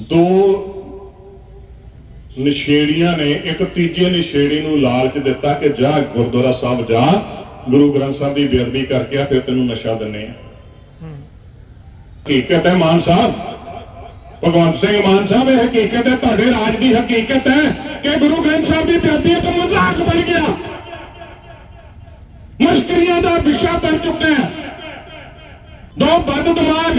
ਦੋ ਨਸ਼ੇੜੀਆਂ ਨੇ ਇੱਕ ਤੀਜੇ ਨਸ਼ੇੜੀ ਨੂੰ ਲਾਲਚ ਦਿੱਤਾ ਕਿ ਜਾ ਗੁਰਦੁਆਰਾ ਸਾਹਿਬ ਜਾ ਗੁਰੂ ਗ੍ਰੰਥ ਸਾਹਿਬ ਦੀ ਬੇਅਦਬੀ ਕਰਕੇ ਆ ਫਿਰ ਤੈਨੂੰ ਨਸ਼ਾ ਦਿੰਨੇ ਆ। ਹਕੀਕਤ ਹੈ ਮਾਨ ਸਾਹਿਬ। ਭਗਵੰਤ ਸਿੰਘ ਮਾਨ ਸਾਹਿਬ ਇਹ ਹਕੀਕਤ ਹੈ ਤੁਹਾਡੇ ਰਾਜ ਦੀ ਹਕੀਕਤ ਹੈ ਕਿ ਗੁਰੂ ਗ੍ਰੰਥ ਸਾਹਿਬ ਦੀ ਬੇਅਦਬੀ ਇੱਕ ਮਜ਼ਾਕ ਬਣ ਗਿਆ। ਮਸ਼ਕਰੀਆਂ ਦਾ ਵਿਸ਼ਾ ਬਣ ਚੁੱਕਾ ਹੈ ਦੋ ਬੰਦ ਦਿਮਾਗ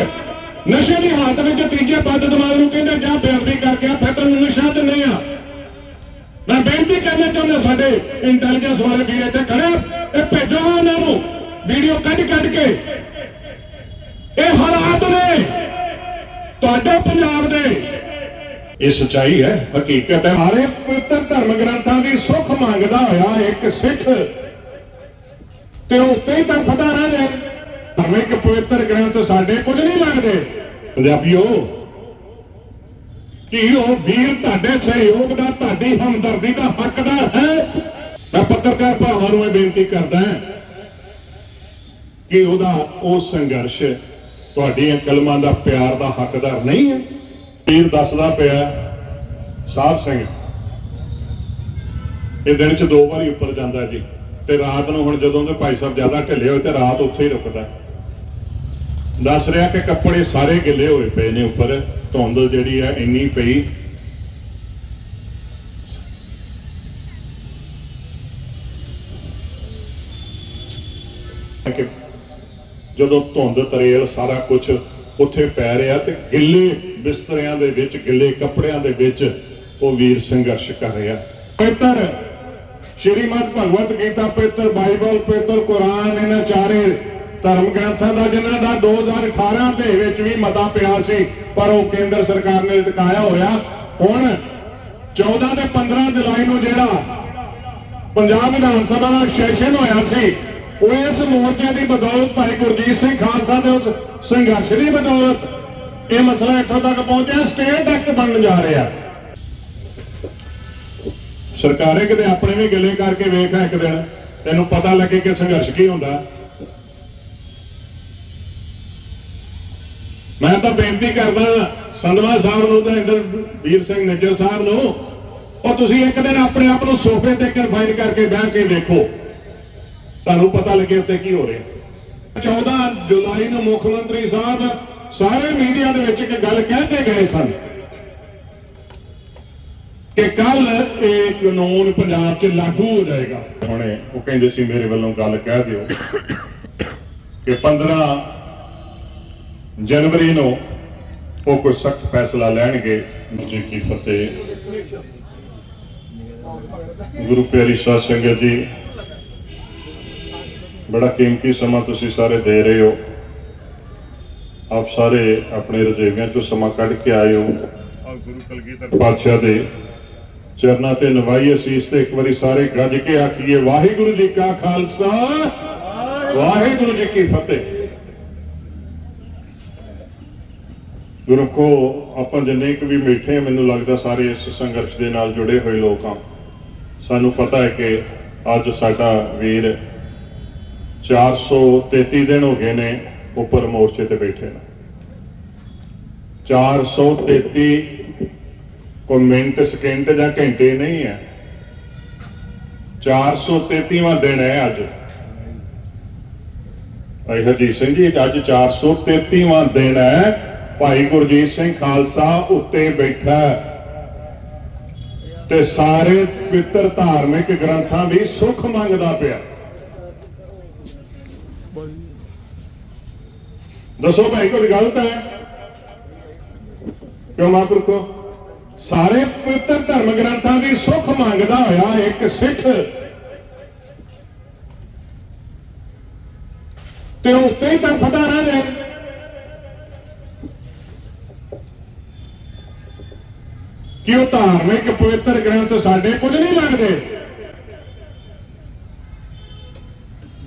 ਨਸ਼ੇ ਦੀ ਹਾਲਤ ਵਿੱਚ ਤੀਜੇ ਬੰਦ ਦਿਮਾਗ ਨੂੰ ਕਹਿੰਦੇ, ਜਾਂ ਬੇਅਦਬੀ ਕਰਕੇ ਆ, ਫਿਰ ਤੈਨੂੰ ਨਸ਼ਾ ਦਿੰਨੇ ਆ। ਮੈਂ ਬੇਨਤੀ ਕਰਨਾ ਚਾਹੁੰਦਾ ਸਾਡੇ ਇੰਟੈਲੀਜੈਂਸ ਵਾਲੇ ਵੀਰ ਇੱਥੇ ਖੜੇ ਇਹ ਭੇਜੋ ਉਹਨਾਂ ਨੂੰ ਵੀਡੀਓ ਕੱਢ ਕੱਢ ਕੇ। ਇਹ ਹਾਲਾਤ ਨੇ ਤੁਹਾਡੇ ਪੰਜਾਬ ਦੇ। ਇਹ ਸਚਾਈ ਹੈ, ਹਕੀਕਤ ਹੈ। ਸਾਰੇ ਪਵਿੱਤਰ ਧਰਮ ਗ੍ਰੰਥਾਂ ਦੀ ਸੁੱਖ ਮੰਗਦਾ ਹੋਇਆ ਇੱਕ ਸਿੱਖ। ਤੇ ਉੱਤੇ ਹੀ ਤਾਂ ਪਤਾ ਰਹਿ ਜਾਏ ਇੱਕ ਪਵਿੱਤਰ ਗ੍ਰੰਥ ਸਾਡੇ ਕੁਝ ਨਹੀਂ ਲੱਗਦੇ। ਪੰਜਾਬੀਓ ਕੀ ਉਹ ਵੀਰ ਤੁਹਾਡੇ ਸਹਿਯੋਗ ਦਾ, ਤੁਹਾਡੀ ਹਮਦਰਦੀ ਦਾ ਹੱਕਦਾਰ ਹੈ। ਮੈਂ ਪੱਤਰਕਾਰ ਭਰਾਵਾਂ ਨੂੰ ਇਹ ਬੇਨਤੀ ਕਰਦਾ ਕਿ ਉਹਦਾ ਉਹ ਸੰਘਰਸ਼ ਤੁਹਾਡੀਆਂ ਕਲਮਾਂ ਦਾ ਪਿਆਰ ਦਾ ਹੱਕਦਾਰ ਨਹੀਂ ਹੈ। ਵੀਰ ਦੱਸਦਾ ਪਿਆ, ਸਾਧ ਸਿੰਘ ਇਹ ਦਿਨ ਚ ਦੋ ਵਾਰੀ ਉੱਪਰ ਜਾਂਦਾ ਜੀ, ਤੇ ਰਾਤ ਨੂੰ ਹੁਣ ਜਦੋਂ ਦੇ ਭਾਈ ਸਾਹਿਬ ਜ਼ਿਆਦਾ ਢਿੱਲੇ ਹੋਏ, ਤੇ ਰਾਤ ਉੱਥੇ ਹੀ ਰੁਕਦਾ। ਦੱਸ ਰਿਹਾ ਕਿ ਕੱਪੜੇ ਸਾਰੇ ਗਿੱਲੇ ਹੋਏ ਪਏ ਨੇ ਉੱਪਰ ਧੁੰਦ ਜਿਹੜੀ ਹੈ ਇੰਨੀ ਪਈ। ਕਿ ਜਦੋਂ ਧੁੰਦ ਤਰੇਲ ਸਾਰਾ ਕੁਝ ਉੱਥੇ ਪੈ ਰਿਹਾ ਤੇ ਗਿੱਲੇ ਬਿਸਤਰਿਆਂ ਦੇ ਵਿੱਚ, ਗਿੱਲੇ ਕੱਪੜਿਆਂ ਦੇ ਵਿੱਚ ਉਹ ਵੀਰ ਸੰਘਰਸ਼ ਕਰ ਰਿਹਾ। ਪਵਿੱਤਰ ਸ਼੍ਰੀਮਦ ਭਗਵਤ ਗੀਤਾ ਪਵਿੱਤਰ ਬਾਈਬਲ ਪਵਿੱਤਰ ਕੁਰਾਨ, ਇਹਨਾਂ ਚਾਰੇ ਧਰਮ ਗ੍ਰੰਥਾਂ ਦਾ ਜਿਨ੍ਹਾਂ ਦਾ 2018 ਦੇ ਵਿੱਚ ਵੀ ਮਤਾ ਪਿਆ ਸੀ, ਪਰ ਉਹ ਕੇਂਦਰ ਸਰਕਾਰ ਨੇ ਲਟਕਾਇਆ ਹੋਇਆ। ਹੁਣ 14 ਤੇ 15 ਜੁਲਾਈ ਨੂੰ ਜਿਹੜਾ ਪੰਜਾਬ ਵਿਧਾਨ ਸਭਾ ਦਾ ਸੈਸ਼ਨ ਹੋਇਆ ਸੀ, ਉਹ ਇਸ ਮੋਰਚੇ ਦੀ ਬਦੌਲਤ ਭਾਈ ਗੁਰਜੀਤ ਸਿੰਘ ਖਾਲਸਾ ਦੇ ਉਸ ਸੰਘਰਸ਼ ਦੀ ਬਦੌਲਤ ਇਹ ਮਸਲਾ ਇੱਥੋਂ ਤੱਕ ਪਹੁੰਚਿਆ, ਸਟੇਟ ਐਕਟ ਬਣਨ ਜਾ ਰਿਹਾ। ਸਰਕਾਰੇ ਕਿਤੇ ਆਪਣੇ ਵੀ ਗੱਲੇ ਕਰਕੇ ਵੇਖਾ ਇੱਕ ਦਿਨ ਤੈਨੂੰ ਪਤਾ ਲੱਗੇ ਕਿ ਸੰਘਰਸ਼ ਕੀ ਹੁੰਦਾ। ਮੈਂ ਤਾਂ ਬੇਨਤੀ ਕਰਦਾ, ਸੰਧਵਾ ਸਾਹਿਬ ਨੂੰ ਤਾਂ ਇੰਦਰ ਵੀਰ ਸਿੰਘ ਨਿੱਜਰ ਸਾਹਿਬ ਨੂੰ, ਉਹ ਤੁਸੀਂ ਇੱਕ ਦਿਨ ਆਪਣੇ ਆਪ ਨੂੰ ਸੋਫੇ ਤੇ ਕਨਫਾਈਨ ਕਰਕੇ ਬਹਿ ਕੇ ਦੇਖੋ। ਤੁਹਾਨੂੰ ਪਤਾ ਲੱਗੇ ਉੱਤੇ ਕੀ ਹੋ ਰਿਹਾ। 14 ਜੁਲਾਈ ਨੂੰ ਮੁੱਖ ਮੰਤਰੀ ਸਾਹਿਬ ਸਾਰੇ ਮੀਡੀਆ ਦੇ ਵਿੱਚ ਇੱਕ ਗੱਲ ਕਹਿ ਕੇ ਗਏ ਸਨ ਕਿ ਕੱਲ ਇਹ ਕਾਨੂੰਨ ਪੰਜਾਬ 'ਚ ਲਾਗੂ ਹੋ ਜਾਏਗਾ। ਹੁਣੇ ਉਹ ਕਹਿੰਦੇ ਸੀ ਮੇਰੇ ਵੱਲੋਂ ਗੱਲ ਕਹਿ ਦਿਓ ਕਿ 15 ਜਨਵਰੀ ਨੂੰ ਉਹ ਕੋਈ ਸਖਤ ਫੈਸਲਾ ਲੈਣਗੇ। ਜੀ ਕੀ ਫਤਿਹ। ਗੁਰੂ ਪਿਆਰੀ ਸਾਧ ਸੰਗਤ ਜੀ ਬੜਾ ਕੀਮਤੀ ਸਮਾਂ ਤੁਸੀਂ ਸਾਰੇ ਦੇ ਰਹੇ ਹੋ। ਆਪ ਸਾਰੇ ਆਪਣੇ ਰਜੇਵਿਆਂ ਚੋਂ ਸਮਾਂ ਕੱਢ ਕੇ ਆਏ ਹੋ। ਗੁਰੂ ਕਲਗੀਧਰ ਪਾਤਸ਼ਾਹ ਦੇ ਚਰਨਾਂ ਤੇ ਨਵਾਈ ਅਸੀਸ ਤੇ ਇੱਕ ਵਾਰੀ ਸਾਰੇ ਗੱਜ ਕੇ ਆਖੀਏ ਵਾਹਿਗੁਰੂ ਜੀ ਕਾ ਖਾਲਸਾ ਵਾਹਿਗੁਰੂ ਜੀ ਕੀ ਫਤਿਹ। ਗੁਰੂ ਕੋ ਆਪਾਂ ਜਿੰਨੇ ਕੁ ਵੀ ਬੈਠੇ ਮੈਨੂੰ ਲੱਗਦਾ ਸਾਰੇ ਇਸ ਸੰਘਰਸ਼ ਦੇ ਨਾਲ ਜੁੜੇ ਹੋਏ ਲੋਕ ਹਾਂ। ਸਾਨੂੰ ਪਤਾ ਹੈ ਕਿ ਅੱਜ ਸਾਡਾ ਵੀਰ 433 ਦਿਨ ਹੋ ਗਏ ਨੇ ਉੱਪਰ ਮੋਰਚੇ ਤੇ ਬੈਠੇ ਨੇ। 433 ਕੋਈ ਮਿੰਟ ਸਕਿੰਟ ਜਾਂ ਘੰਟੇ ਨਹੀਂ ਹੈ। 433ਵਾਂ ਦਿਨ ਹੈ ਅੱਜ। ਭਾਈ ਹਰਜੀਤ ਸਿੰਘ ਜੀ, ਅੱਜ 433ਵਾਂ ਦਿਨ ਹੈ। ਭਾਈ ਗੁਰਜੀਤ ਸਿੰਘ ਖਾਲਸਾ ਉੱਤੇ ਬੈਠਾ ਤੇ ਸਾਰੇ ਪਵਿੱਤਰ ਧਾਰਮਿਕ ਗ੍ਰੰਥਾਂ ਦੀ ਸੁੱਖ ਮੰਗਦਾ ਪਿਆ। ਦੱਸੋ ਭਾਈ, ਕੋਈ ਗਲਤ ਹੈ? ਕਿਉਂ ਮਹਾਂਪੁਰਖੋ ਸਾਰੇ ਪਵਿੱਤਰ ਧਰਮ ਗ੍ਰੰਥਾਂ ਦੀ ਸੁੱਖ ਮੰਗਦਾ ਹੋਇਆ ਇੱਕ ਸਿੱਖ। ਤੇ ਉੱਤੇ ਹੀ ਤਾਂ ਪਤਾ ਰਹਿ ਜਾਏ ਕਿ ਉਹ ਧਾਰਮਿਕ ਪਵਿੱਤਰ ਗ੍ਰੰਥ ਸਾਡੇ ਕੁਝ ਨਹੀਂ ਲੱਗਦੇ।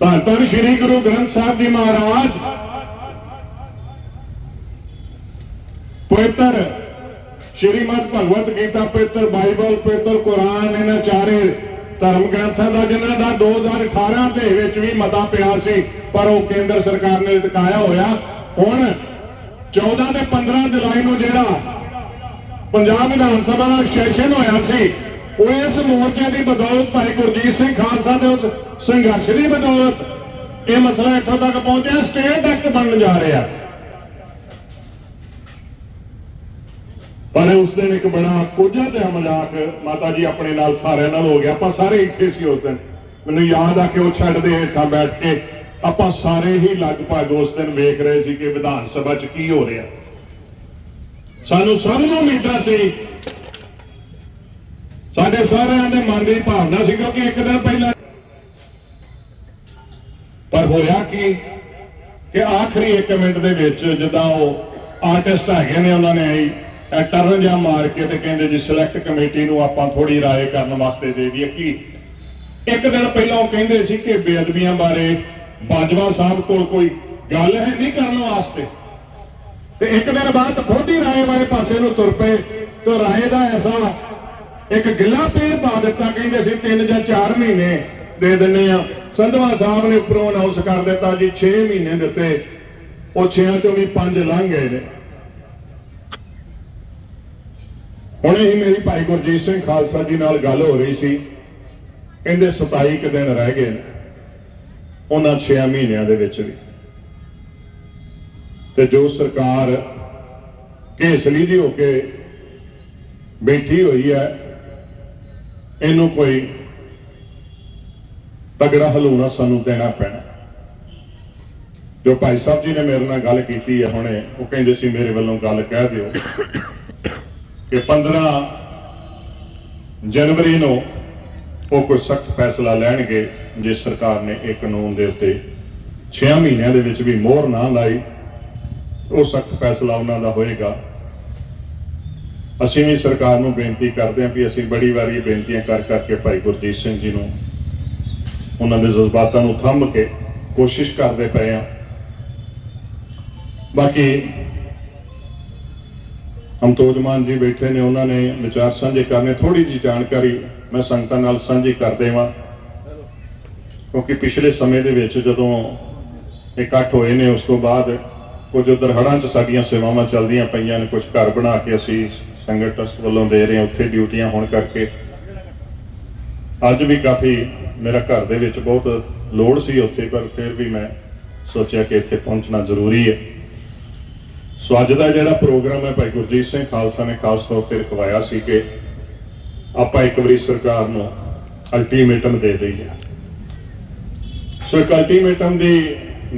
ਧੰਨ ਸ੍ਰੀ ਗੁਰੂ ਗ੍ਰੰਥ ਸਾਹਿਬ ਜੀ ਮਹਾਰਾਜ, ਪਵਿੱਤਰ ਸ਼੍ਰੀਮਦ ਭਗਵਤ ਗੀਤਾ, ਪਵਿੱਤਰ ਬਾਈਬਲ, ਪਵਿੱਤਰ ਕੁਰਾਨ, ਇਹਨਾਂ ਚਾਰੇ ਧਰਮ ਗ੍ਰੰਥਾਂ ਦਾ, ਜਿਨ੍ਹਾਂ ਦਾ 2018 ਦੇ ਵਿੱਚ ਵੀ ਮਤਾ ਪਿਆ ਸੀ, ਪਰ ਉਹ ਕੇਂਦਰ ਸਰਕਾਰ ਨੇ ਲਟਕਾਇਆ ਹੋਇਆ। ਹੁਣ 14 ਤੇ 15 ਜੁਲਾਈ ਨੂੰ ਜਿਹੜਾ ਪੰਜਾਬ ਵਿਧਾਨ ਸਭਾ ਦਾ ਸੈਸ਼ਨ ਹੋਇਆ ਸੀ, ਉਹ ਇਸ ਮੋਰਚੇ ਦੀ ਬਦੌਲਤ ਭਾਈ ਗੁਰਜੀਤ ਸਿੰਘ ਖਾਲਸਾ ਦੇ ਉਸ ਸੰਘਰਸ਼ ਦੀ ਬਦੌਲਤ ਇਹ ਮਸਲਾ ਇੱਥੋਂ ਤੱਕ ਪਹੁੰਚਿਆ, ਸਟੇਟ ਐਕਟ ਬਣਨ ਜਾ ਰਿਹਾ। ਪਰ ਉਸ ਦਿਨ ਇੱਕ ਬੜਾ ਕੋਝਾ ਤੇ ਮਜ਼ਾਕ ਮਾਤਾ ਜੀ ਆਪਣੇ ਨਾਲ ਸਾਰਿਆਂ ਨਾਲ ਹੋ ਗਿਆ, ਆਪਾਂ ਸਾਰੇ ਇੱਥੇ ਸੀ ਉਸ ਦਿਨ। ਮੈਨੂੰ ਯਾਦ ਆ ਕਿ ਉਹ ਛੱਡਦੇ ਹੇਠਾਂ ਬੈਠ ਕੇ ਆਪਾਂ ਸਾਰੇ ਹੀ ਲਗਭਗ ਉਸ ਦਿਨ ਵੇਖ ਰਹੇ ਸੀ ਕਿ ਵਿਧਾਨ ਸਭਾ 'ਚ ਕੀ ਹੋ ਰਿਹਾ। ਸਾਨੂੰ ਸਭ ਨੂੰ ਉਮੀਦਾਂ ਸੀ। ਸਾਡੇ ਸਾਰਿਆਂ ਦੇ ਮਨ ਦੀ ਭਾਵਨਾ ਸੀ ਕਿਉਂਕਿ ਇੱਕ ਦਿਨ ਪਹਿਲਾਂ ਪਰ ਹੋਇਆ ਕੀ ਕਿ ਆਖਰੀ 1 ਮਿੰਟ ਦੇ ਵਿੱਚ ਜਦੋਂ ਉਹ ਆਰਟਿਸਟ ਹੈਗੇ ਨੇ ਉਹਨਾਂ ਨੇ ਆਈ ਟਰਨ ਜਾਂ ਮਾਰ ਕੇ ਤੇ ਕਹਿੰਦੇ ਜੀ ਸਿਲੈਕਟ ਕਮੇਟੀ ਨੂੰ ਆਪਾਂ ਥੋੜੀ ਰਾਏ ਕਰਨ ਵਾਸਤੇ ਦੇ ਦਈਏ ਕੀ। ਇੱਕ ਦਿਨ ਪਹਿਲਾਂ ਉਹ ਕਹਿੰਦੇ ਸੀ ਕਿ ਬੇਅਦਬੀਆਂ ਬਾਰੇ ਬਾਜਵਾ ਸਾਹਿਬ ਕੋਲ ਕੋਈ ਗੱਲ ਹੈ ਨਹੀਂ ਕਰਨ ਵਾਸਤੇ। ਤੇ ਇੱਕ ਦਿਨ ਬਾਅਦ ਖੁਦ ਹੀ ਰਾਏ ਵਾਲੇ ਪਾਸੇ ਨੂੰ ਤੁਰ ਪਏ ਤੇ ਰਾਏ ਦਾ ਐਸਾ ਇੱਕ ਗਿੱਲਾ ਪੇੜ ਪਾ ਦਿੱਤਾ, ਕਹਿੰਦੇ ਸੀ 3 ਜਾਂ 4 ਮਹੀਨੇ ਦੇ ਦਿੰਨੇ ਆ ਸੰਧਵਾ ਸਾਹਿਬ ਨੇ ਉੱਪਰੋਂ ਅਨਾਉਂਸ ਕਰ ਦਿੱਤਾ ਜੀ 6 ਮਹੀਨੇ ਦਿੱਤੇ ਉਹ 6 ਤੋਂ ਵੀ 5 ਲੰਘ ਗਏ ਨੇ। ਹੁਣੇ ਹੀ ਮੇਰੀ ਭਾਈ ਗੁਰਜੀਤ ਸਿੰਘ ਖਾਲਸਾ ਜੀ ਨਾਲ ਗੱਲ ਹੋ ਰਹੀ ਸੀ। ਕਹਿੰਦੇ 27 ਕੁ ਦਿਨ ਰਹਿ ਗਏ ਨੇ, ਉਹਨਾਂ 6 ਮਹੀਨਿਆਂ ਦੇ ਵਿੱਚ ਵੀ। ਤੇ ਜੋ ਸਰਕਾਰ ਘੇਸਲੀ ਦੀ ਹੋ ਕੇ ਬੈਠੀ ਹੋਈ ਹੈ, ਇਹਨੂੰ ਕੋਈ ਤਗੜਾ ਹਲੂਣਾ ਸਾਨੂੰ ਦੇਣਾ ਪੈਣਾ। ਜੋ ਭਾਈ ਸਾਹਿਬ ਜੀ ਨੇ ਮੇਰੇ ਨਾਲ ਗੱਲ ਕੀਤੀ ਹੈ ਹੁਣੇ, ਉਹ ਕਹਿੰਦੇ ਸੀ ਮੇਰੇ ਵੱਲੋਂ ਗੱਲ ਕਹਿ ਦਿਓ ਕਿ 15 ਜਨਵਰੀ ਨੂੰ ਉਹ ਕੋਈ ਸਖਤ ਫੈਸਲਾ ਲੈਣਗੇ, ਜੇ ਸਰਕਾਰ ਨੇ ਇਹ ਕਾਨੂੰਨ ਦੇ ਉੱਤੇ 6 ਮਹੀਨਿਆਂ ਦੇ ਵਿੱਚ ਵੀ ਮੋਹਰ ਨਾ ਲਾਈ। ਉਹ ਸਖਤ ਫੈਸਲਾ ਉਹਨਾਂ ਦਾ ਹੋਏਗਾ। ਅਸੀਂ ਵੀ ਸਰਕਾਰ ਨੂੰ ਬੇਨਤੀ ਕਰਦੇ ਹਾਂ ਕਿ ਅਸੀਂ ਬੜੀ ਵਾਰੀ ਬੇਨਤੀਆਂ ਕਰ ਕਰਕੇ ਭਾਈ ਗੁਰਜੀਤ ਸਿੰਘ ਜੀ ਨੂੰ ਉਹਨਾਂ ਦੇ ਜਜ਼ਬਾਤਾਂ ਨੂੰ ਥੰਮ ਕੇ ਕੋਸ਼ਿਸ਼ ਕਰਦੇ ਪਏ ਹਾਂ। ਬਾਕੀ ਅਮਤੋਜ ਮਾਨ ਜੀ ਬੈਠੇ ਨੇ, ਉਹਨਾਂ ਨੇ ਵਿਚਾਰ ਸਾਂਝੇ ਕਰਨੇ ਥੋੜੀ ਜੀ ਜਾਣਕਾਰੀ ਮੈਂ ਸੰਗਤਾਂ ਨਾਲ ਸਾਂਝੀ ਕਰ ਦੇਵਾਂ। ਕਿਉਂਕਿ ਪਿਛਲੇ ਸਮੇਂ ਦੇ ਵਿੱਚ ਜਦੋਂ ਇਕੱਠ ਹੋਏ ਨੇ, ਉਸ ਤੋਂ ਬਾਅਦ ਕੁਝ ਉਧਰ ਹੜਾਂ 'ਚ ਸਾਡੀਆਂ ਸੇਵਾਵਾਂ ਚੱਲਦੀਆਂ ਪਈਆਂ ਨੇ, ਕੁਝ ਘਰ ਬਣਾ ਕੇ ਅਸੀਂ ਸੰਗਤ ਟਰਸਟ ਵੱਲੋਂ ਦੇ ਰਹੇ ਹਾਂ, ਉੱਥੇ ਡਿਊਟੀਆਂ ਹੋਣ ਕਰਕੇ। ਅੱਜ ਵੀ ਕਾਫੀ ਮੇਰਾ ਘਰ ਦੇ ਵਿੱਚ ਬਹੁਤ ਲੋੜ ਸੀ ਉੱਥੇ, ਪਰ ਫਿਰ ਵੀ ਮੈਂ ਸੋਚਿਆ ਕਿ ਇੱਥੇ ਪਹੁੰਚਣਾ ਜ਼ਰੂਰੀ ਹੈ। ਸੋ ਅੱਜ ਦਾ ਜਿਹੜਾ ਪ੍ਰੋਗਰਾਮ ਹੈ ਭਾਈ ਗੁਰਜੀਤ ਸਿੰਘ ਖਾਲਸਾ ਨੇ ਖਾਸ ਤੌਰ ਤੇ ਰਖਵਾਇਆ ਸੀ ਕਿ ਆਪਾਂ ਇੱਕ ਵਾਰੀ ਸਰਕਾਰ ਨੂੰ ਅਲਟੀਮੇਟਮ ਦੇ ਦਈਏ। ਸੋ ਇੱਕ ਅਲਟੀਮੇਟਮ ਦੀ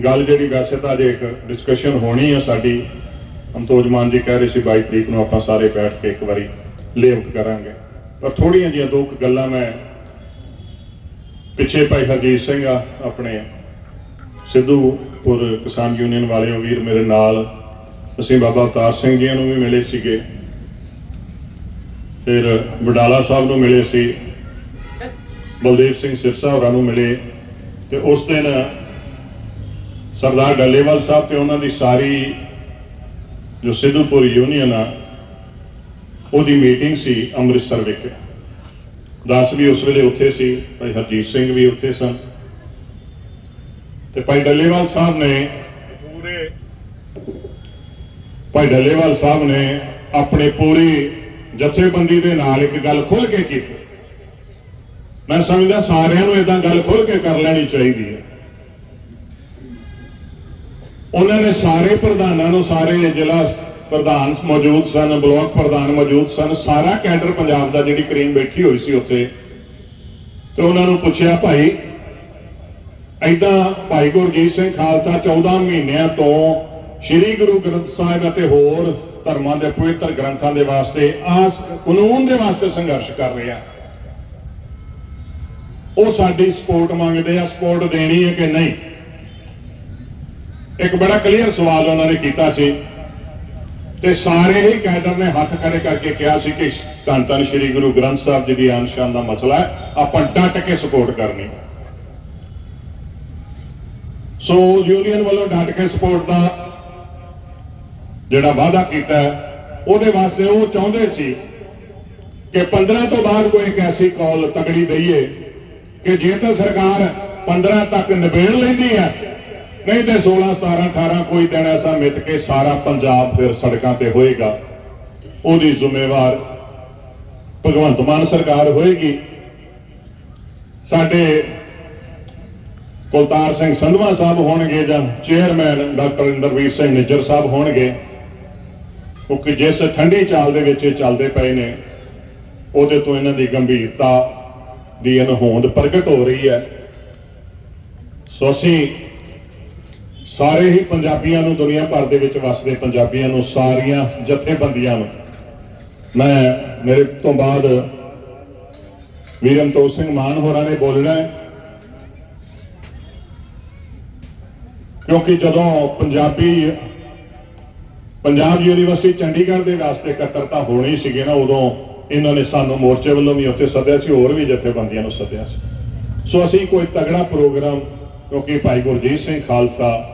ਗੱਲ ਜਿਹੜੀ ਵੈਸੇ ਤਾਂ ਅਜੇ ਇੱਕ ਡਿਸਕਸ਼ਨ ਹੋਣੀ ਆ ਸਾਡੀ ਅੰਤੋਜ ਮਾਨ ਜੀ ਕਹਿ ਰਹੇ ਸੀ 22 ਤਰੀਕ ਨੂੰ ਆਪਾਂ ਸਾਰੇ ਬੈਠ ਕੇ ਇੱਕ ਵਾਰੀ ਲੇਆਊਟ ਕਰਾਂਗੇ। ਪਰ ਥੋੜੀਆਂ ਜਿਹੀਆਂ ਦੋ ਕੁ ਗੱਲਾਂ ਮੈਂ ਪਿੱਛੇ ਭਾਈ ਹਰਜੀਤ ਸਿੰਘ ਆ, ਆਪਣੇ ਸਿੱਧੂਪੁਰ ਕਿਸਾਨ ਯੂਨੀਅਨ ਵਾਲੇ ਵੀਰ ਮੇਰੇ ਨਾਲ, ਅਸੀਂ ਬਾਬਾ ਅਵਤਾਰ ਸਿੰਘ ਜੀ ਨੂੰ ਵੀ ਮਿਲੇ ਸੀਗੇ। ਫਿਰ ਬਡਾਲਾ ਸਾਹਿਬ ਨੂੰ ਮਿਲੇ ਸੀ, ਬਲਦੇਵ ਸਿੰਘ ਸਿਰਸਾ ਹੋਰਾਂ ਨੂੰ ਮਿਲੇ। ਤੇ ਉਸ ਦਿਨ ਸਰਦਾਰ ਡੱਲੇਵਾਲ ਸਾਹਿਬ ਤੇ ਉਹਨਾਂ ਦੀ ਸਾਰੀ ਜੋ ਸਿੱਧੂਪੁਰ ਯੂਨੀਅਨ ਆ ਉਹਦੀ ਮੀਟਿੰਗ ਸੀ ਅੰਮ੍ਰਿਤਸਰ ਵਿਖੇ। ਦਾਸ ਵੀ ਉਸ ਵੇਲੇ ਉੱਥੇ ਸੀ ਭਾਈ ਹਰਜੀਤ ਸਿੰਘ ਵੀ ਉੱਥੇ ਸਨ। ਤੇ ਭਾਈ ਡੱਲੇਵਾਲ ਸਾਹਿਬ ਨੇ ਪੂਰੇ ਭਾਈ ਡੱਲੇਵਾਲ ਸਾਹਿਬ ਨੇ ਆਪਣੇ ਪੂਰੀ ਜਥੇਬੰਦੀ ਦੇ ਨਾਲ ਇੱਕ ਗੱਲ ਖੁੱਲ ਕੇ ਕੀਤੀ। ਮੈਂ ਸਮਝਦਾ ਸਾਰਿਆਂ ਨੂੰ ਇਦਾਂ ਗੱਲ ਖੁੱਲ ਕੇ ਕਰ ਲੈਣੀ ਚਾਹੀਦੀ ਹੈ। ਉਹਨਾਂ ਨੇ ਸਾਰੇ ਪ੍ਰਧਾਨਾਂ ਨੂੰ ਸਾਰੇ ਜ਼ਿਲ੍ਹਾ ਪ੍ਰਧਾਨ ਮੌਜੂਦ ਸਨ, ਬਲਾਕ ਪ੍ਰਧਾਨ ਮੌਜੂਦ ਸਨ, ਸਾਰਾ ਕੈਡਰ ਪੰਜਾਬ ਦਾ ਜਿਹੜੀ ਕਰੀਮ ਬੈਠੀ ਹੋਈ ਸੀ ਉੱਥੇ। ਤੇ ਉਹਨਾਂ ਨੂੰ ਪੁੱਛਿਆ, ਭਾਈ ਐਦਾਂ ਭਾਈ ਗੁਰਜੀਤ ਸਿੰਘ ਖਾਲਸਾ 14 ਮਹੀਨਿਆਂ ਤੋਂ ਸ੍ਰੀ ਗੁਰੂ ਗ੍ਰੰਥ ਸਾਹਿਬ ਅਤੇ ਹੋਰ ਧਰਮਾਂ ਦੇ ਪਵਿੱਤਰ ਗ੍ਰੰਥਾਂ ਦੇ ਵਾਸਤੇ ਆਸ, ਕਾਨੂੰਨ ਦੇ ਵਾਸਤੇ ਸੰਘਰਸ਼ ਕਰ ਰਿਹਾ ਉਹ ਸਾਡੀ ਸਪੋਰਟ ਮੰਗਦੇ ਆ ਸਪੋਰਟ ਦੇਣੀ ਹੈ ਕਿ ਨਹੀਂ? ਇੱਕ ਬੜਾ ਕਲੀਅਰ ਸਵਾਲ ਉਹਨਾਂ ਨੇ ਕੀਤਾ ਸੀ ਤੇ ਸਾਰੇ ਹੀ ਕੈਡਰ ਨੇ ਹੱਥ ਖੜੇ ਕਰਕੇ ਕਿਹਾ ਸੀ ਕਿ ਧੰਨ ਧੰਨ ਸ੍ਰੀ ਗੁਰੂ ਗ੍ਰੰਥ ਸਾਹਿਬ ਜੀ ਦੀ ਆਨਸ਼ਾਨ ਦਾ ਮਸਲਾ ਹੈ, ਆਪਾਂ ਡਟ ਕੇ ਸਪੋਰਟ ਕਰਨੀ। ਸੋ ਯੂਨੀਅਨ ਵੱਲੋਂ ਡਟ ਕੇ ਸਪੋਰਟ ਦਾ ਜਿਹੜਾ ਵਾਅਦਾ ਕੀਤਾ ਉਹਦੇ ਵਾਸਤੇ ਉਹ ਚਾਹੁੰਦੇ ਸੀ ਕਿ 15 ਤੋਂ ਬਾਅਦ ਕੋਈ ਇੱਕ ਐਸੀ ਕਾਲ ਤਗੜੀ ਦਈਏ ਕਿ ਜੇ ਤਾਂ ਸਰਕਾਰ 15 ਤੱਕ ਨਿਬੇੜ ਲੈਂਦੀ ਹੈ ਨਹੀਂ ਤੇ 16 17 18 ਕੋਈ ਦਿਨ ਐਸਾ ਮਿੱਥ ਕੇ ਸਾਰਾ ਪੰਜਾਬ ਫਿਰ ਸੜਕਾਂ ਤੇ ਹੋਏਗਾ। ਉਹਦੀ ਜ਼ਿੰਮੇਵਾਰ ਭਗਵੰਤ ਮਾਨ ਸਰਕਾਰ ਹੋਏਗੀ। ਸਾਡੇ ਕੁਲਤਾਰ ਸਿੰਘ ਸੰਧਵਾ ਸਾਹਿਬ ਹੋਣਗੇ ਜਾਂ ਚੇਅਰਮੈਨ ਡਾਕਟਰ ਇੰਦਰਵੀਰ ਸਿੰਘ ਨਿੱਜਰ ਸਾਹਿਬ ਹੋਣਗੇ। ਕਿਉਂਕਿ ਜਿਸ ਠੰਡੀ ਚਾਲ ਦੇ ਵਿੱਚ ਇਹ ਚੱਲਦੇ ਪਏ ਨੇ, ਉਹਦੇ ਤੋਂ ਇਹਨਾਂ ਦੀ ਗੰਭੀਰਤਾ ਦੀ ਅਨਹੋਂਦ ਪ੍ਰਗਟ ਹੋ ਰਹੀ ਹੈ। ਸੋ ਅਸੀਂ ਸਾਰੇ ਹੀ ਪੰਜਾਬੀਆਂ ਨੂੰ, ਦੁਨੀਆ ਭਰ ਦੇ ਵਿੱਚ ਵੱਸਦੇ ਪੰਜਾਬੀਆਂ ਨੂੰ, ਸਾਰੀਆਂ ਜਥੇਬੰਦੀਆਂ ਨੂੰ। ਮੈਂ, ਮੇਰੇ ਤੋਂ ਬਾਅਦ ਵੀਰਮਤੋਜ ਸਿੰਘ ਮਾਨ ਹੋਰਾਂ ਨੇ ਬੋਲਣਾ ਹੈ। ਕਿਉਂਕਿ ਜਦੋਂ ਪੰਜਾਬੀ, ਪੰਜਾਬ ਯੂਨੀਵਰਸਿਟੀ ਚੰਡੀਗੜ੍ਹ ਦੇ ਵਾਸਤੇ ਇਕੱਤਰਤਾ ਹੋਣੀ ਸੀਗੇ ਨਾ, ਉਦੋਂ ਇਹਨਾਂ ਨੇ ਸਾਨੂੰ ਮੋਰਚੇ ਵੱਲੋਂ ਵੀ ਉੱਥੇ ਸੱਦਿਆ ਸੀ, ਹੋਰ ਵੀ ਜਥੇਬੰਦੀਆਂ ਨੂੰ ਸੱਦਿਆ ਸੀ। ਸੋ ਅਸੀਂ ਕੋਈ ਤਗੜਾ ਪ੍ਰੋਗਰਾਮ, ਕਿਉਂਕਿ ਭਾਈ ਗੁਰਜੀਤ ਸਿੰਘ ਖਾਲਸਾ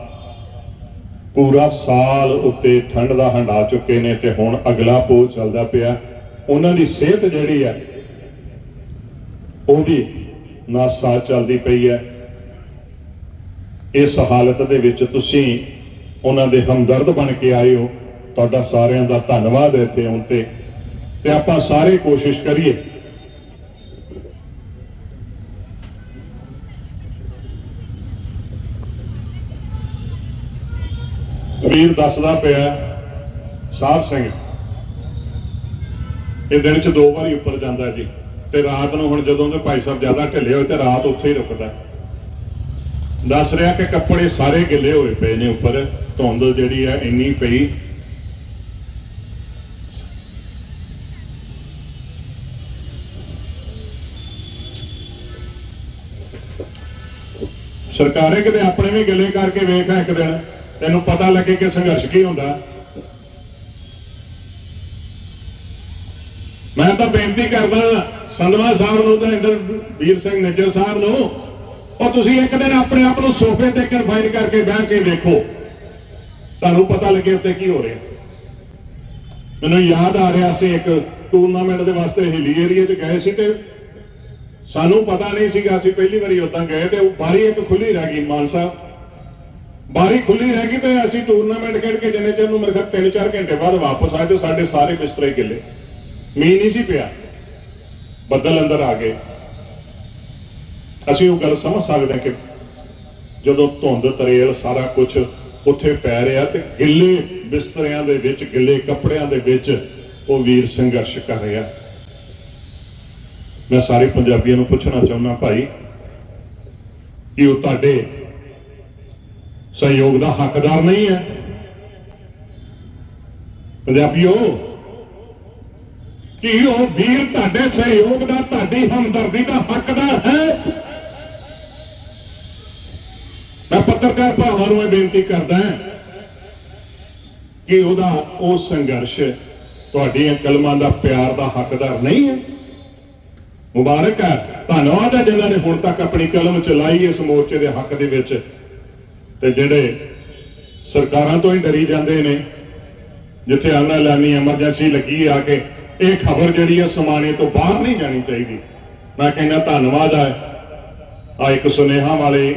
ਪੂਰਾ ਸਾਲ ਉੱਤੇ ਠੰਡ ਦਾ ਹੰਡਾ ਚੁੱਕੇ ਨੇ ਤੇ ਹੁਣ ਅਗਲਾ ਪੋਹ ਚੱਲਦਾ ਪਿਆ। ਉਹਨਾਂ ਦੀ ਸਿਹਤ ਜਿਹੜੀ ਹੈ, ਉਹ ਵੀ ਨਾਸਾ ਚੱਲਦੀ ਪਈ ਹੈ। ਇਸ ਹਾਲਤ ਦੇ ਵਿੱਚ ਤੁਸੀਂ ਉਹਨਾਂ ਦੇ ਹਮਦਰਦ ਬਣ ਕੇ ਆਏ ਹੋ। ਤੁਹਾਡਾ ਸਾਰਿਆਂ ਦਾ ਧੰਨਵਾਦ ਇੱਥੇ ਆਉਣ ਤੇ। ਤੇ ਆਪਾਂ ਸਾਰੇ ਕੋਸ਼ਿਸ਼ ਕਰੀਏ ਵੀਰ ਦੱਸਦਾ ਪਿਆ ਸਾਧ ਸਿੰਘ ਇਹ ਦਿਨ ਚ ਦੋ ਵਾਰੀ ਉੱਪਰ ਜਾਂਦਾ ਜੀ, ਤੇ ਰਾਤ ਨੂੰ ਹੁਣ ਜਦੋਂ ਦੇ ਭਾਈ ਸਾਹਿਬ ਜ਼ਿਆਦਾ ਢਿੱਲੇ ਹੋਏ ਤੇ ਰਾਤ ਉੱਥੇ ਹੀ ਰੁਕਦਾ ਦੱਸ ਰਿਹਾ ਕਿ ਕੱਪੜੇ ਸਾਰੇ ਗਿੱਲੇ ਹੋਏ ਪਏ ਨੇ ਉੱਪਰ, ਧੁੰਦ ਜਿਹੜੀ ਹੈ ਇੰਨੀ ਪਈ। ਸਰਕਾਰੇ ਕਿਤੇ ਆਪਣੇ ਵੀ ਗਿੱਲੇ ਕਰਕੇ ਵੇਖਾਂ ਇੱਕ ਦਿਨ। ਤੈਨੂੰ ਪਤਾ ਲੱਗੇ ਕਿ ਸੰਘਰਸ਼ ਕੀ ਹੁੰਦਾ? ਮੈਂ ਤਾਂ ਬੇਨਤੀ ਕਰਦਾ, ਸੰਧਵਾ ਸਾਹਿਬ ਨੂੰ ਤਾਂ ਇੰਦਰ ਵੀਰ ਸਿੰਘ ਨਿੱਜਰ ਸਾਹਿਬ ਨੂੰ, ਉਹ ਤੁਸੀਂ ਇੱਕ ਦਿਨ ਆਪਣੇ ਆਪ ਨੂੰ ਸੋਫੇ ਤੇ ਕਨਫਾਈਨ ਕਰਕੇ ਬਹਿ ਕੇ ਦੇਖੋ। ਤੁਹਾਨੂੰ ਪਤਾ ਲੱਗੇ ਉੱਤੇ ਕੀ ਹੋ ਰਿਹਾ। ਮੈਨੂੰ ਯਾਦ ਆ ਰਿਹਾ ਸੀ, ਇੱਕ ਟੂਰਨਾਮੈਂਟ ਦੇ ਵਾਸਤੇ ਹਿੱਲੀ ਏਰੀਆ 'ਚ ਗਏ ਸੀ ਤੇ ਸਾਨੂੰ ਪਤਾ ਨਹੀਂ ਸੀਗਾ ਅਸੀਂ ਪਹਿਲੀ ਵਾਰੀ ਉਦਾਂ ਗਏ ਤੇ ਉਹ ਬਾਰੀ ਇੱਕ ਖੁੱਲੀ ਰਹਿ ਗਈ, ਮਾਨ ਸਾਹਿਬ। ਬਾਰੀ ਖੁੱਲੀ ਰਹਿ ਗਈ ਤੇ ਅਸੀਂ ਟੂਰਨਾਮੈਂਟ ਖੇਡ ਕੇ ਜਿੰਨੇ ਚਿਰ ਨੂੰ ਮੇਰੇ ਖਿਆਲ 3-4 ਘੰਟੇ ਬਾਅਦ ਵਾਪਸ ਆਏ ਤੇ ਸਾਡੇ ਸਾਰੇ ਬਿਸਤਰੇ ਗਿੱਲੇ। ਮੀਂਹ ਨਹੀਂ ਸੀ ਪਿਆ। ਬੱਦਲ ਅੰਦਰ ਆ ਗਏ। ਅਸੀਂ ਉਹ ਗੱਲ ਸਮਝ ਸਕਦੇ ਹਾਂ ਕਿ ਜਦੋਂ ਧੁੰਦ ਤਰੇਲ ਸਾਰਾ ਕੁਝ ਉੱਥੇ ਪੈ ਰਿਹਾ ਤੇ ਗਿੱਲੇ ਬਿਸਤਰਿਆਂ ਦੇ ਵਿੱਚ, ਗਿੱਲੇ ਕੱਪੜਿਆਂ ਦੇ ਵਿੱਚ ਉਹ ਵੀਰ ਸੰਘਰਸ਼ ਕਰ ਰਿਹਾ। ਮੈਂ ਸਾਰੇ ਪੰਜਾਬੀਆਂ ਨੂੰ ਪੁੱਛਣਾ ਚਾਹੁੰਦਾ, ਭਾਈ, ਕਿ ਉਹ ਤੁਹਾਡੇ ਸਹਿਯੋਗ ਦਾ ਹੱਕਦਾਰ ਨਹੀਂ ਹੈ। ਪੰਜਾਬੀਓ ਕੀ ਉਹ ਵੀਰ, ਤੁਹਾਡੇ ਸਹਿਯੋਗ ਦਾ, ਤੁਹਾਡੀ ਹਮਦਰਦੀ ਦਾ ਹੱਕਦਾਰ ਹੈ। ਮੈਂ ਪੱਤਰਕਾਰ ਭਰਾਵਾਂ ਨੂੰ ਇਹ ਬੇਨਤੀ ਕਰਦਾ ਕਿ ਉਹਦਾ ਉਹ ਸੰਘਰਸ਼ ਤੁਹਾਡੀਆਂ ਕਲਮਾਂ ਦਾ ਪਿਆਰ ਦਾ ਹੱਕਦਾਰ ਨਹੀਂ ਹੈ। ਮੁਬਾਰਕ ਹੈ। ਧੰਨਵਾਦ ਹੈ ਜਿਨ੍ਹਾਂ ਨੇ ਹੁਣ ਤੱਕ ਆਪਣੀ ਕਲਮ ਚਲਾਈ ਇਸ ਮੋਰਚੇ ਦੇ ਹੱਕ ਦੇ ਵਿੱਚ। ਤੇ ਜਿਹੜੇ ਸਰਕਾਰਾਂ ਤੋਂ ਹੀ ਡਰੀ ਜਾਂਦੇ ਨੇ, ਜਿੱਥੇ ਆਨਾ ਲਾਨੀ ਐਮਰਜੈਂਸੀ ਲੱਗੀ ਆ ਕੇ, ਇਹ ਖਬਰ ਜਿਹੜੀ ਹੈ ਸਮਾਣੇ ਤੋਂ ਬਾਹਰ ਨਹੀਂ ਜਾਣੀ ਚਾਹੀਦੀ। ਮੈਂ ਕਹਿੰਦਾ ਧੰਨਵਾਦ ਹੈ ਆ ਇੱਕ ਸੁਨੇਹਾ ਵਾਲੇ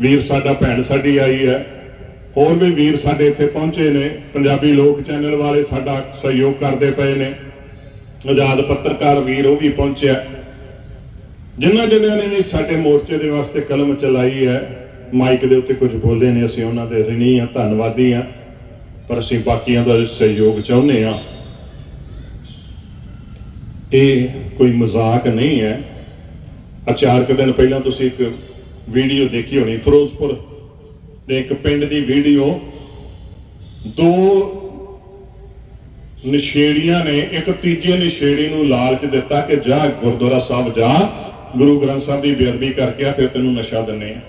ਵੀਰ ਸਾਡਾ ਭੈਣ ਸਾਡੀ ਆਈ ਹੈ ਹੋਰ ਵੀ ਵੀਰ ਸਾਡੇ ਇੱਥੇ ਪਹੁੰਚੇ ਨੇ, ਪੰਜਾਬੀ ਲੋਕ ਚੈਨਲ ਵਾਲੇ ਸਾਡਾ ਸਹਿਯੋਗ ਕਰਦੇ ਪਏ ਨੇ। ਆਜ਼ਾਦ ਪੱਤਰਕਾਰ ਵੀਰ ਉਹ ਵੀ ਪਹੁੰਚਿਆ। ਜਿਨ੍ਹਾਂ ਜਿਨ੍ਹਾਂ ਨੇ ਵੀ ਸਾਡੇ ਮੋਰਚੇ ਦੇ ਵਾਸਤੇ ਕਲਮ ਚਲਾਈ ਹੈ ਮਾਈਕ ਦੇ ਉੱਤੇ ਕੁਝ ਬੋਲੇ ਨੇ, ਅਸੀਂ ਉਹਨਾਂ ਦੇ ਰਿਣੀ ਆ ਧੰਨਵਾਦੀ ਆ ਪਰ ਅਸੀਂ ਬਾਕੀਆਂ ਦਾ ਸਹਿਯੋਗ ਚਾਹੁੰਦੇ ਆ ਇਹ ਕੋਈ ਮਜ਼ਾਕ ਨਹੀਂ ਹੈ। ਅਚਾਰਕ ਦਿਨ ਪਹਿਲਾਂ ਤੁਸੀਂ ਇੱਕ ਵੀਡੀਓ ਦੇਖੀ ਹੋਣੀ, ਫਿਰੋਜ਼ਪੁਰ ਦੇ ਇੱਕ ਪਿੰਡ ਦੀ ਵੀਡੀਓ। ਦੋ ਨਸ਼ੇੜੀਆਂ ਨੇ, ਇੱਕ ਤੀਜੇ ਨਸ਼ੇੜੀ ਨੂੰ ਲਾਲਚ ਦਿੱਤਾ ਕਿ ਜਾ ਗੁਰਦੁਆਰਾ ਸਾਹਿਬ ਜਾ, ਗੁਰੂ ਗ੍ਰੰਥ ਸਾਹਿਬ ਦੀ ਬੇਅਦਬੀ ਕਰਕੇ ਆ, ਫਿਰ ਤੈਨੂੰ ਨਸ਼ਾ ਦਿੰਨੇ ਆ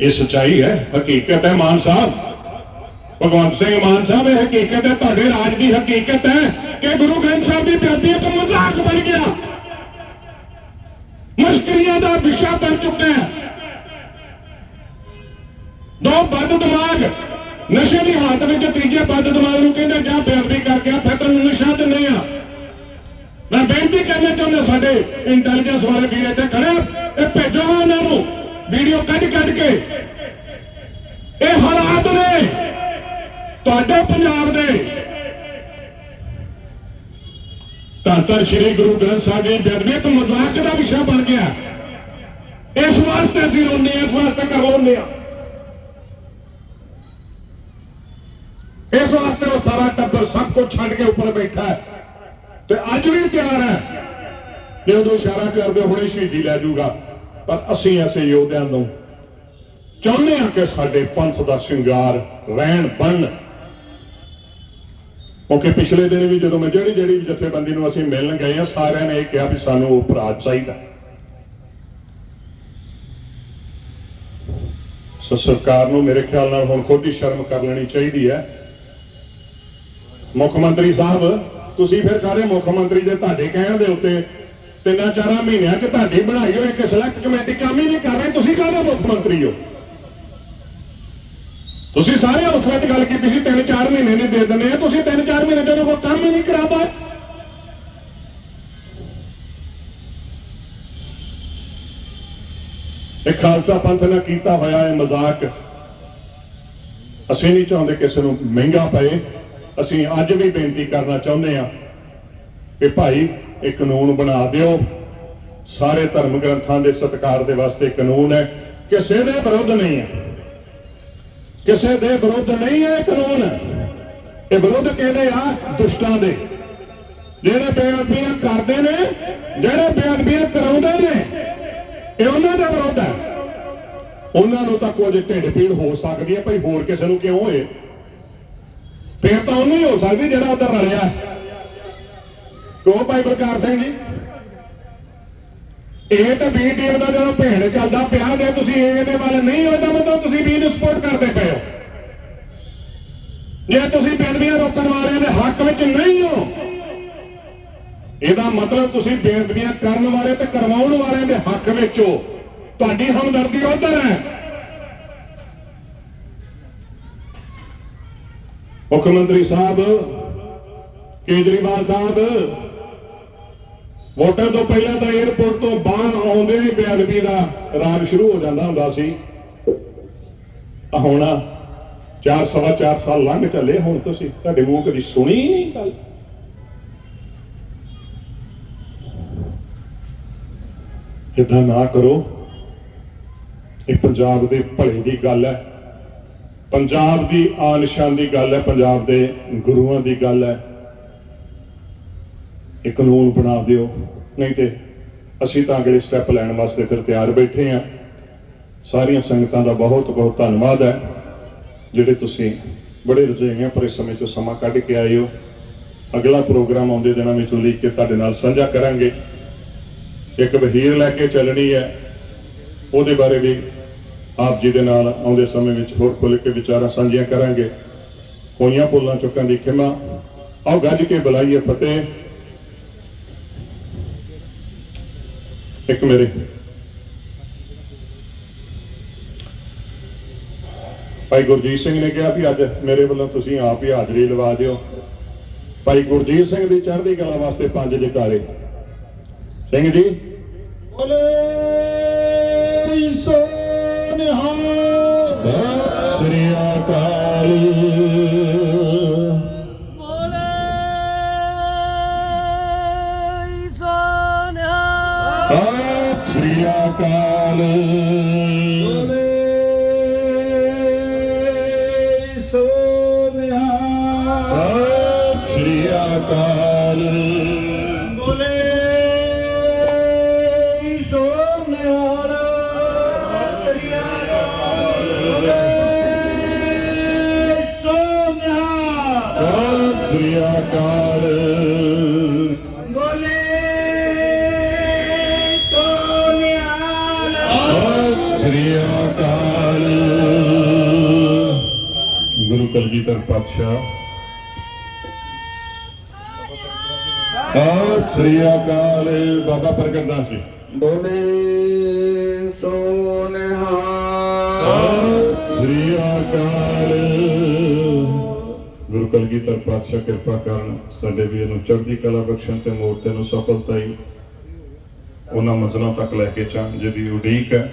ਇਹ ਸਚਾਈ ਹੈ ਹਕੀਕਤ ਹੈ ਮਾਨ ਸਾਹਿਬ ਭਗਵੰਤ ਸਿੰਘ ਮਾਨ ਸਾਹਿਬ ਇਹ ਹਕੀਕਤ ਹੈ ਤੁਹਾਡੇ ਰਾਜ ਦੀ ਹਕੀਕਤ ਹੈ ਕਿ ਗੁਰੂ ਗ੍ਰੰਥ ਸਾਹਿਬ ਦੀ ਬੇਅਦਬੀ ਇੱਕ ਮਜ਼ਾਕ ਬਣ ਗਿਆ ਮਸ਼ਕਰੀਆਂ ਦਾ ਵਿਸ਼ਾ ਬਣ ਚੁੱਕਾ ਹੈ ਦੋ ਬੰਦ ਦਿਮਾਗ ਨਸ਼ੇ ਦੀ ਹਾਲਤ ਵਿੱਚ ਤੀਜੇ ਬੰਦ ਦਿਮਾਗ ਨੂੰ ਕਹਿੰਦੇ ਜਾ ਬੇਅਦਬੀ ਕਰਕੇ ਆ ਫਿਰ ਤੈਨੂੰ ਨਸ਼ਾ ਦਿੰਦੇ ਆ ਮੈਂ ਬੇਨਤੀ ਕਰਨਾ ਚਾਹੁੰਦਾ ਸਾਡੇ ਇੰਟੈਲੀਜੈਂਸ ਵਾਲੇ ਵੀਰ ਇੱਥੇ ਖੜੇ ਇਹ ਭੇਜੋ ਉਹਨਾਂ ਨੂੰ। ਵੀਡੀਓ ਕੱਢ ਕੱਢ ਕੇ। ਇਹ ਹਾਲਾਤ ਨੇ। ਤੁਹਾਡੇ ਪੰਜਾਬ ਦੇ। ਤਾਂ ਸ੍ਰੀ ਗੁਰੂ ਗ੍ਰੰਥ ਸਾਹਿਬ ਜੀ ਬੇਅਦਬੀ ਇੱਕ ਮਜ਼ਾਕ ਦਾ ਵਿਸ਼ਾ ਬਣ ਗਿਆ। ਇਸ ਵਾਸਤੇ ਅਸੀਂ ਰੋਂਦੇ ਹਾਂ, ਇਸ ਵਾਸਤੇ ਕਰਵਾਉਂਦੇ ਹਾਂ। ਇਸ ਵਾਸਤੇ ਉਹ ਸਾਰਾ ਟੱਬਰ ਸਭ ਕੁਝ ਛੱਡ ਕੇ ਉੱਪਰ ਬੈਠਾ ਹੈ। ਤੇ ਅੱਜ ਵੀ ਤਿਆਰ ਹੈ। ਕਿ ਉਦੋਂ ਇਸ਼ਾਰਾ ਕਰਦੇ, ਹੁਣੇ ਸ਼ਹੀਦੀ ਲੈ ਜਾਊਗਾ। ਪਰ ਅਸੀਂ ਐਸੇ ਯੋਧਿਆਂ ਨੂੰ ਚਾਹੁੰਦੇ ਹਾਂ ਕਿ ਸਾਡੇ ਪੰਥ ਦਾ ਸ਼ਿੰਗਾਰ ਰਹਿਣ ਬਣ। ਕਿਉਂਕਿ ਪਿਛਲੇ ਦਿਨ ਵੀ ਜਦੋਂ ਮੈਂ ਜਿਹੜੀ ਜਿਹੜੀ ਜਥੇਬੰਦੀ ਨੂੰ ਅਸੀਂ ਮਿਲਣ ਗਏ ਆ ਸਾਰਿਆਂ ਨੇ ਇਹ ਕਿਹਾ ਵੀ ਸਾਨੂੰ ਉਹ ਅਪਰਾਧ ਚਾਹੀਦਾ। ਸੋ ਸਰਕਾਰ ਨੂੰ ਮੇਰੇ ਖਿਆਲ ਨਾਲ ਹੁਣ ਖੁਦ ਹੀ ਸ਼ਰਮ ਕਰ ਲੈਣੀ ਚਾਹੀਦੀ ਹੈ। ਮੁੱਖ ਮੰਤਰੀ ਸਾਹਿਬ ਤੁਸੀਂ ਫਿਰ ਸਾਰੇ ਮੁੱਖ ਮੰਤਰੀ ਦੇ ਤੁਹਾਡੇ ਕਹਿਣ ਦੇ ਉੱਤੇ ਤਿੰਨਾਂ ਚਾਰਾਂ ਮਹੀਨਿਆਂ 'ਚ ਤੁਹਾਡੀ ਬਣਾਈ ਹੋਈ ਇੱਕ ਸਿਲੈਕਟ ਕਮੇਟੀ ਕੰਮ ਹੀ ਨਹੀਂ ਕਰ ਰਹੀ। ਤੁਸੀਂ ਕਾਹਦੇ ਮੁੱਖ ਮੰਤਰੀ ਹੋ? ਤੁਸੀਂ ਸਾਰੇ ਅਫਸਰਾਂ ਚ ਗੱਲ ਕੀਤੀ ਸੀ, ਤਿੰਨ ਚਾਰ ਮਹੀਨੇ ਨਹੀਂ ਦੇ ਦਿੰਦੇ ਆ। ਤੁਸੀਂ ਤਿੰਨ ਚਾਰ ਮਹੀਨੇ ਤੋਂ ਕੋਈ ਕੰਮ ਹੀ ਨਹੀਂ ਕਰਾ ਪਾਏ। ਇਹ ਖਾਲਸਾ ਪੰਥ ਨੇ ਕੀਤਾ ਹੋਇਆ ਇਹ ਮਜ਼ਾਕ। ਅਸੀਂ ਨਹੀਂ ਚਾਹੁੰਦੇ ਕਿਸੇ ਨੂੰ ਮਹਿੰਗਾ ਪਏ। ਅਸੀਂ ਅੱਜ ਵੀ ਬੇਨਤੀ ਕਰਨਾ ਚਾਹੁੰਦੇ ਹਾਂ ਕਿ ਭਾਈ ਇਹ ਕਾਨੂੰਨ ਬਣਾ ਦਿਓ। ਸਾਰੇ ਧਰਮ ਗ੍ਰੰਥਾਂ ਦੇ ਸਤਿਕਾਰ ਦੇ ਵਾਸਤੇ ਕਾਨੂੰਨ ਹੈ। ਕਿਸੇ ਦੇ ਵਿਰੁੱਧ ਨਹੀਂ ਹੈ। ਕਿਸੇ ਦੇ ਵਿਰੁੱਧ ਨਹੀਂ ਹੈ ਕਾਨੂੰਨ। ਇਹ ਵਿਰੁੱਧ ਕਿਹਦੇ ਆ? ਦੁਸ਼ਟਾਂ ਦੇ। ਜਿਹੜੇ ਬੇਅਦਬੀਆਂ ਕਰਦੇ ਨੇ, ਜਿਹੜੇ ਬੇਅਦਬੀਆਂ ਕਰਾਉਂਦੇ ਨੇ, ਇਹ ਉਹਨਾਂ ਦੇ ਵਿਰੁੱਧ ਹੈ। ਉਹਨਾਂ ਨੂੰ ਤਾਂ ਕੁਝ ਢਿੱਡ ਪੀੜ ਹੋ ਸਕਦੀ ਹੈ। ਭਾਈ ਹੋਰ ਕਿਸੇ ਨੂੰ ਕਿਉਂ ਹੋਏ? ਫੇਰ ਤਾਂ ਉਹਨੂੰ ਹੀ ਹੋ ਸਕਦੀ ਜਿਹੜਾ ਉਧਰ ਰਲਿਆ ਕਿਉਂ ਭਾਈ ਬਲਕਾਰ ਸਿੰਘ ਜੀ। ਇਹ ਤਾਂ ਬੀ ਟੀਮ ਦਾ ਜਦੋਂ ਭੇਡ ਚੱਲਦਾ ਪਿਆ, ਜੇ ਤੁਸੀਂ ਏ ਦੇ ਵੱਲ ਨਹੀਂ ਹੋਦਾ ਮਤਲਬ ਤੁਸੀਂ ਬੀ ਨੂੰ ਸਪੋਰਟ ਕਰਦੇ ਪਏ ਹੋ। ਜੇ ਤੁਸੀਂ ਬੇਅਦਬੀਆਂ ਰੋਕਣ ਵਾਲਿਆਂ ਦੇ ਹੱਕ ਵਿੱਚ ਨਹੀਂ ਹੋ, ਇਹਦਾ ਮਤਲਬ ਤੁਸੀਂ ਬੇਅਦਬੀਆਂ ਕਰਨ ਵਾਲੇ ਤੇ ਕਰਵਾਉਣ ਵਾਲਿਆਂ ਦੇ ਹੱਕ ਵਿੱਚ ਹੋ। ਤੁਹਾਡੀ ਹਮਦਰਦੀ ਉਧਰ ਹੈ। ਮੁੱਖ ਮੰਤਰੀ ਸਾਹਿਬ, ਕੇਜਰੀਵਾਲ ਸਾਹਿਬ, ਵੋਟਾਂ ਤੋਂ ਪਹਿਲਾਂ ਤਾਂ 에어ਪੋਰਟ ਤੋਂ ਬਾਹਰ ਆਉਂਦੇ ਹੀ ਬੇਅਦਬੀ ਦਾ ਰਾਜ ਸ਼ੁਰੂ ਹੋ ਜਾਂਦਾ ਹੁੰਦਾ ਸੀ। ਆ ਹੁਣ ਚਾਰ ਸਵਾ ਚਾਰ ਸਾਲ ਲੰਘ ਚੱਲੇ, ਹੁਣ ਤੁਸੀਂ ਤੁਹਾਡੇ ਮੂੰਹ ਕਦੀ ਸੁਣੀ ਨਹੀਂ ਗੱਲ। ਇਦਾਂ ਨਾ ਕਰੋ। ਇਹ ਪੰਜਾਬ ਦੇ ਭਲੇ ਦੀ ਗੱਲ ਹੈ। ਪੰਜਾਬ ਦੀ ਆਨ ਦੀ ਗੱਲ ਹੈ, ਪੰਜਾਬ ਦੇ ਗੁਰੂਆਂ ਦੀ ਗੱਲ ਹੈ। ਇਹ ਕਾਨੂੰਨ ਬਣਾ ਦਿਓ। ਨਹੀਂ ਤੇ ਅਸੀਂ ਤਾਂ ਅਗਲੇ ਸਟੈਪ ਲੈਣ ਵਾਸਤੇ ਫਿਰ ਤਿਆਰ ਬੈਠੇ ਹਾਂ। ਸਾਰੀਆਂ ਸੰਗਤਾਂ ਦਾ ਬਹੁਤ ਬਹੁਤ ਧੰਨਵਾਦ ਹੈ, ਜਿਹੜੇ ਤੁਸੀਂ ਬੜੇ ਰੁਝੇਵੇਂ ਪਰ ਇਸ ਸਮੇਂ 'ਚ ਸਮਾਂ ਕੱਢ ਕੇ ਆਏ ਹੋ। ਅਗਲਾ ਪ੍ਰੋਗਰਾਮ ਆਉਂਦੇ ਦਿਨਾਂ ਵਿੱਚ ਉਲੀਕ ਕੇ ਤੁਹਾਡੇ ਨਾਲ ਸਾਂਝਾ ਕਰਾਂਗੇ। ਇੱਕ ਵਹੀਰ ਲੈ ਕੇ ਚੱਲਣੀ ਹੈ। ਉਹਦੇ ਬਾਰੇ ਵੀ ਆਪ ਜੀ ਦੇ ਨਾਲ ਆਉਂਦੇ ਸਮੇਂ ਵਿੱਚ ਹੋਰ ਖੁੱਲ੍ਹ ਕੇ ਵਿਚਾਰਾਂ ਸਾਂਝੀਆਂ ਕਰਾਂਗੇ। ਹੋਈਆਂ ਭੁੱਲਾਂ ਚੁੱਕਾਂ ਦੀ ਖਿਮਾ, ਆਓ ਗੱਜ ਕੇ ਬੁਲਾਈਏ ਫਤਿਹ। ਇੱਕ ਮੇਰੇ। ਭਾਈ ਗੁਰਜੀਤ ਸਿੰਘ ਨੇ ਕਿਹਾ ਵੀ ਅੱਜ ਮੇਰੇ ਵੱਲੋਂ ਤੁਸੀਂ ਆਪ ਹੀ ਹਾਜ਼ਰੀ ਲਵਾ ਦਿਓ। ਭਾਈ ਗੁਰਜੀਤ ਸਿੰਘ ਦੀ ਚੜ੍ਹਦੀ ਕਲਾ ਵਾਸਤੇ ਪੰਜ ਜਕਾਰੇ ਸਿੰਘ ਜੀ। ਬੋਲੇ। ਅਕਾਲ ਸ੍ਰੀ ਅਕਾਲ। ਗੁਰੂ ਕਲਗੀਧਰ ਪਾਤਸ਼ਾਹ। ਸਤਿ ਸ੍ਰੀ ਅਕਾਲ। ਬਾਬਾ ਪ੍ਰਗਟ ਦਾਸ ਜੀ। ਬੋਲੇ ਸੋਨਿਆ ਸਤਿ ਸ੍ਰੀ ਅਕਾਲ। ਗੁਰੂ ਕਲਗੀਧਰ ਪਾਤਸ਼ਾਹ ਕਿਰਪਾ ਕਰਨ ਸਾਡੇ ਵੀਰ ਨੂੰ ਚੜ੍ਹਦੀ ਕਲਾ ਬਖਸ਼ਣ ਤੇ ਮੂਰਤੇ ਨੂੰ ਸਫਲਤਾ ਹੀ ਉਹਨਾਂ ਮੰਜ਼ਲਾਂ ਤੱਕ ਲੈ ਕੇ ਚਾਂ ਜਿਹਦੀ ਉਡੀਕ ਹੈ।